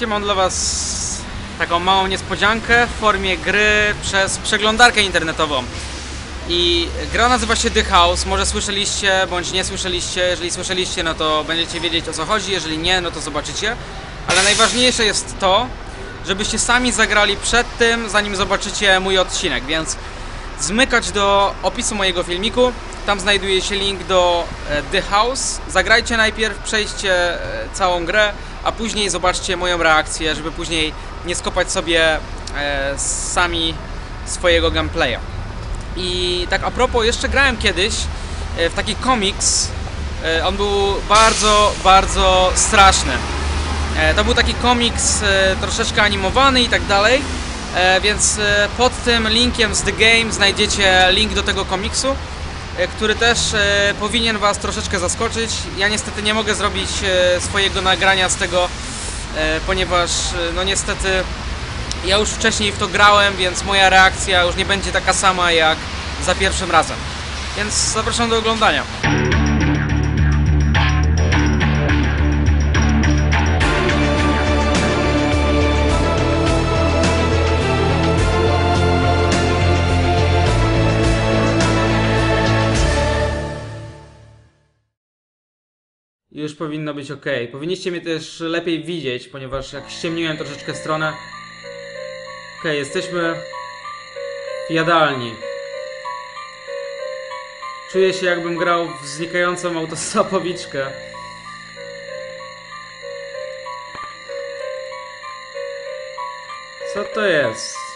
Słuchajcie, mam dla was taką małą niespodziankę w formie gry przez przeglądarkę internetową. I gra nazywa się The House, może słyszeliście bądź nie słyszeliście, jeżeli słyszeliście no to będziecie wiedzieć o co chodzi, jeżeli nie no to zobaczycie. Ale najważniejsze jest to, żebyście sami zagrali przed tym, zanim zobaczycie mój odcinek, więc zmykać do opisu mojego filmiku. Tam znajduje się link do e, The House. Zagrajcie najpierw, przejdźcie e, całą grę, a później zobaczcie moją reakcję, żeby później nie skopać sobie e, sami swojego gameplaya. I tak a propos, jeszcze grałem kiedyś e, w taki komiks. E, On był bardzo, bardzo straszny. To był taki komiks troszeczkę animowany i tak dalej. Więc pod tym linkiem z The Game znajdziecie link do tego komiksu, który też e, powinien Was troszeczkę zaskoczyć. Ja niestety nie mogę zrobić e, swojego nagrania z tego, e, ponieważ e, no niestety ja już wcześniej w to grałem, więc moja reakcja już nie będzie taka sama jak za pierwszym razem. Więc zapraszam do oglądania. Już powinno być ok. Powinniście mnie też lepiej widzieć, ponieważ jak ściemniłem troszeczkę stronę. Ok, jesteśmy w jadalni. Czuję się jakbym grał w znikającą autostopowiczkę. Co to jest?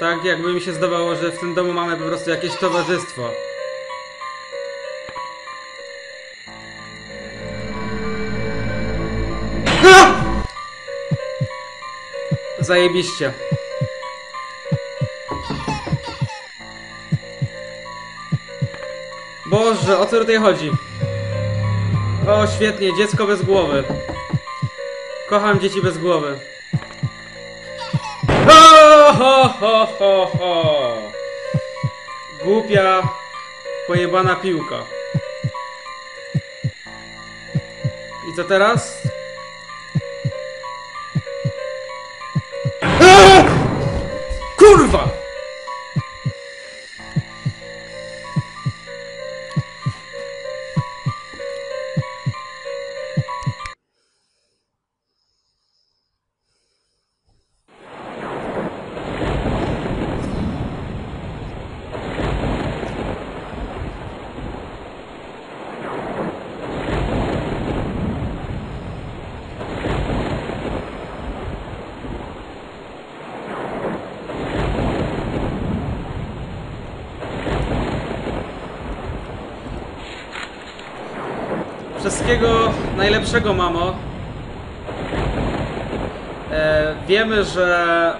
Tak jakby mi się zdawało, że w tym domu mamy po prostu jakieś towarzystwo. Zajebiście. Boże, o co tutaj chodzi? O, świetnie, dziecko bez głowy. Kocham dzieci bez głowy. Ho, ho, ho, ho. Głupia, pojebana piłka. I co teraz? Kurwa! Wszystkiego najlepszego, mamo. E, wiemy, że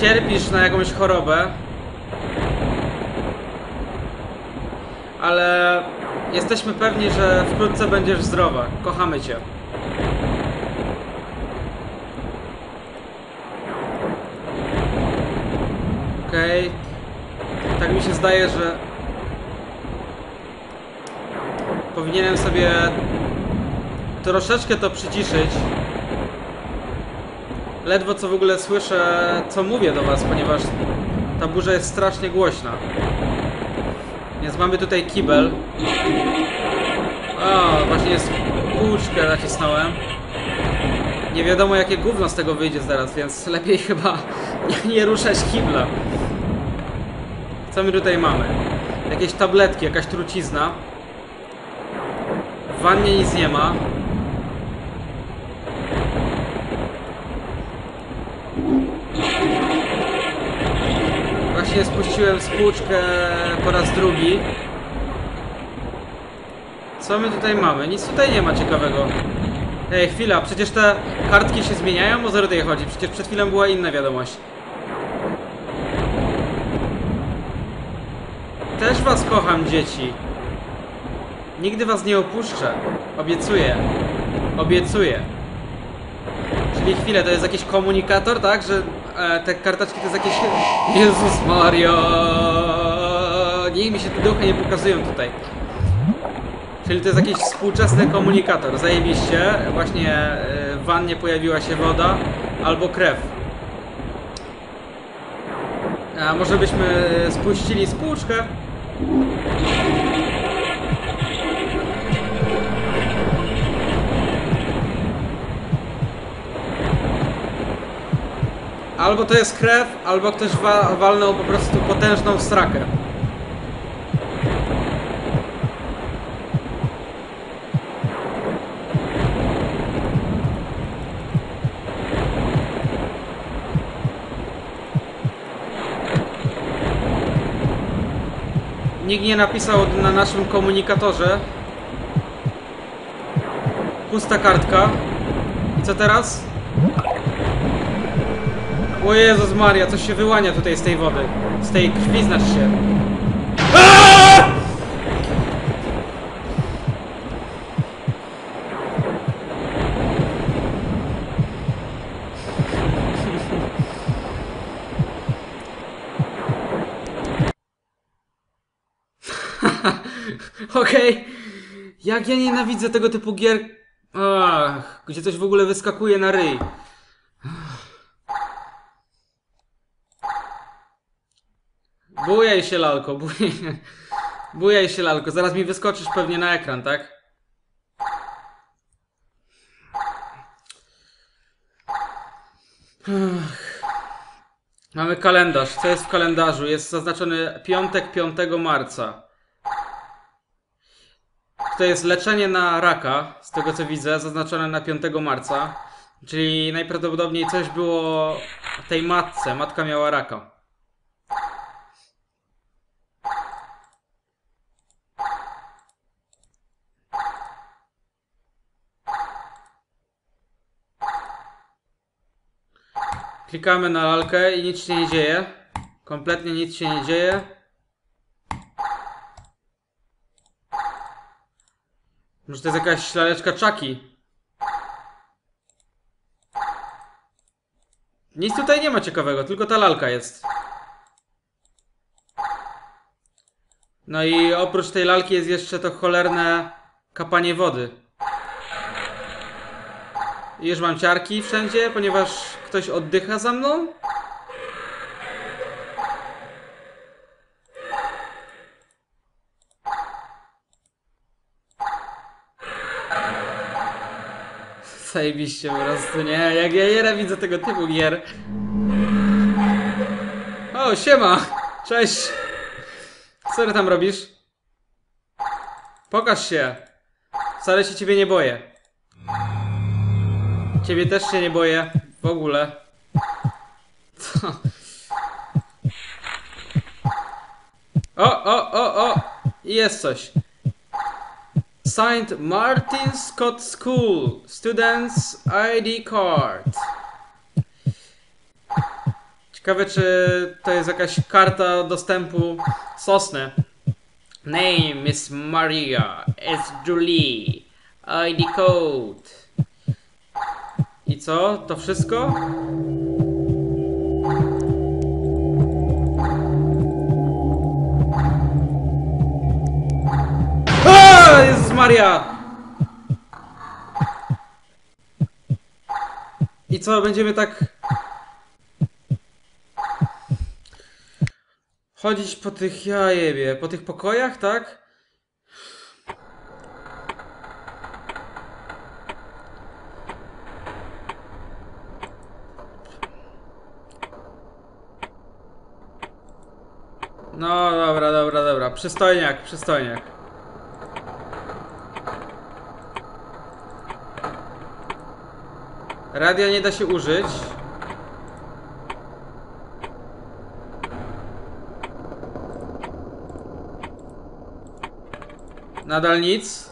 cierpisz na jakąś chorobę, ale jesteśmy pewni, że wkrótce będziesz zdrowa. Kochamy cię. Okej. Tak mi się zdaje, że Powinienem sobie troszeczkę to przyciszyć. Ledwo co w ogóle słyszę, co mówię do Was, ponieważ ta burza jest strasznie głośna. Więc mamy tutaj kibel. O, właśnie jest kółczkę nacisnąłem. Nie wiadomo jakie gówno z tego wyjdzie zaraz, więc lepiej chyba nie ruszać kibla. Co my tutaj mamy? Jakieś tabletki, jakaś trucizna. W wannie nic nie ma. Właśnie spuściłem spłuczkę po raz drugi. Co my tutaj mamy? Nic tutaj nie ma ciekawego. Ej, chwila, przecież te kartki się zmieniają? O co tutaj chodzi? Przecież przed chwilą była inna wiadomość. Też was kocham, dzieci. Nigdy was nie opuszczę. Obiecuję. Obiecuję. Czekaj chwilę, to jest jakiś komunikator, tak? Że e, te karteczki to jest jakieś... Jezus Mario! Niech mi się te duchy nie pokazują tutaj. Czyli to jest jakiś współczesny komunikator. Zajebiście. Właśnie e, w wannie pojawiła się woda albo krew. A może byśmy spuścili spłuczkę? Albo to jest krew, albo ktoś wa walnął po prostu potężną strakę. Nikt nie napisał na naszym komunikatorze. Pusta kartka. I co teraz? O Jezus Maria, coś się wyłania tutaj z tej wody. Z tej krwi znaczy się. Aaaa! Okej. Jak ja nienawidzę tego typu gier. Ach, gdzie coś w ogóle wyskakuje na ryj. Bujaj się, lalko, bujaj. Bujaj się, lalko. Zaraz mi wyskoczysz pewnie na ekran, tak? Mamy kalendarz. Co jest w kalendarzu? Jest zaznaczony piątek 5 marca. To jest leczenie na raka, z tego co widzę, zaznaczone na 5 marca. Czyli najprawdopodobniej coś było tej matce. Matka miała raka. Klikamy na lalkę i nic się nie dzieje. Kompletnie nic się nie dzieje. Może to jest jakaś laleczka czaki. Nic tutaj nie ma ciekawego, tylko ta lalka jest. No i oprócz tej lalki jest jeszcze to cholerne kapanie wody. Już mam ciarki wszędzie, ponieważ ktoś oddycha za mną. Zajebiście po prostu, nie? Jak ja nienawidzę tego typu gier. O, siema! Cześć! Co ty tam robisz? Pokaż się! Wcale się ciebie nie boję. Ciebie też się nie boję. W ogóle. Co? O, o, o, o! Jest coś. Signed Martin Scott School. Students ID card. Ciekawe, czy to jest jakaś karta dostępu sosny. Name is Maria. It's Julie. ID code. Co? To wszystko? A, Jezus Maria! I co, będziemy tak... Chodzić po tych, ja jebie, po tych pokojach, tak? No dobra, dobra, dobra. Przystojniak, przystojniak. Radia nie da się użyć. Nadal nic.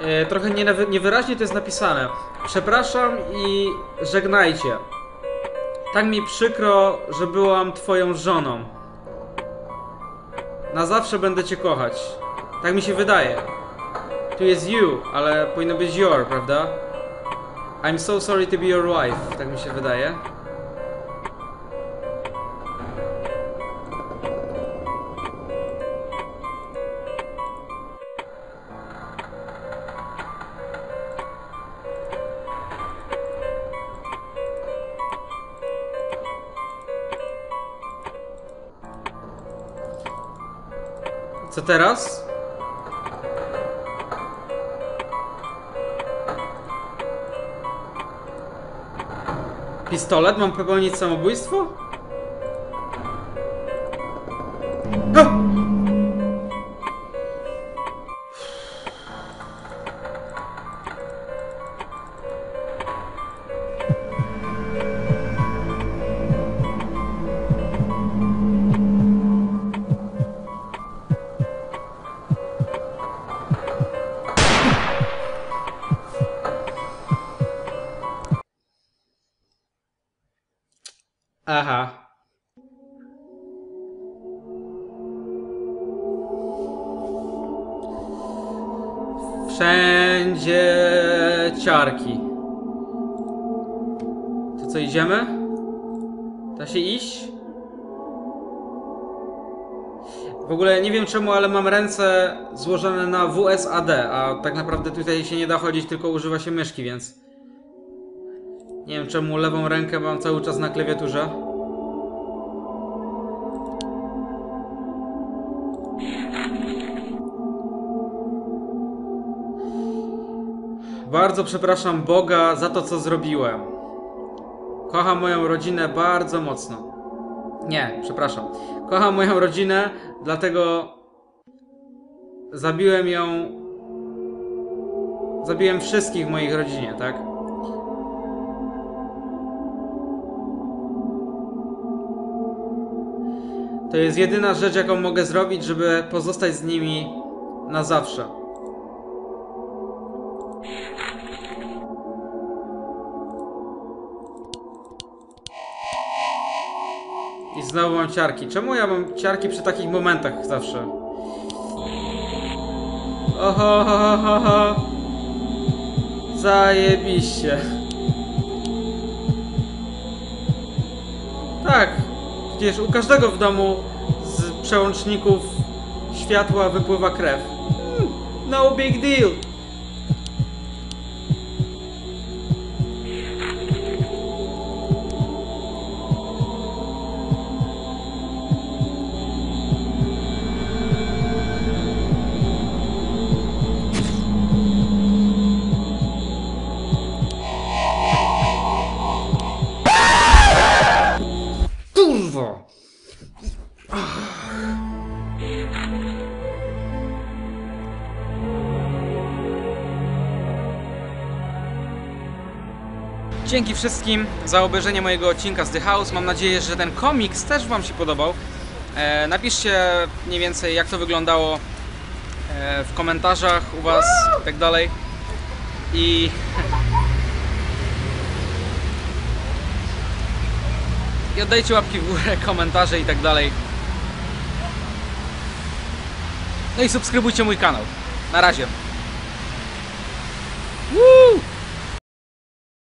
E, trochę niewy- niewyraźnie to jest napisane. Przepraszam i żegnajcie. Tak mi przykro, że byłam twoją żoną. Na zawsze będę cię kochać. Tak mi się wydaje. Tu jest you, ale powinno być your, prawda? I'm so sorry to be your wife. Tak mi się wydaje. Co teraz? Pistolet? Mam popełnić samobójstwo? Ha! Aha. Wszędzie ciarki. To co, idziemy? Da się iść? W ogóle nie wiem czemu, ale mam ręce złożone na WSAD, a tak naprawdę tutaj się nie da chodzić, tylko używa się myszki, więc... Nie wiem czemu lewą rękę mam cały czas na klawiaturze. Bardzo przepraszam Boga za to, co zrobiłem. Kocham moją rodzinę bardzo mocno. Nie, przepraszam. Kocham moją rodzinę, dlatego zabiłem ją. Zabiłem wszystkich w moich rodzinie, tak? To jest jedyna rzecz, jaką mogę zrobić, żeby pozostać z nimi na zawsze. I znowu mam ciarki. Czemu ja mam ciarki przy takich momentach zawsze? Oho, ho, ho, ho. Zajebiście. Tak, przecież u każdego w domu z przełączników światła wypływa krew. Hmm, no big deal. Dzięki wszystkim za obejrzenie mojego odcinka z The House. Mam nadzieję, że ten komiks też Wam się podobał. E, napiszcie mniej więcej jak to wyglądało e, w komentarzach u Was i tak dalej. I i oddajcie łapki w górę, komentarze i tak dalej. No i subskrybujcie mój kanał. Na razie.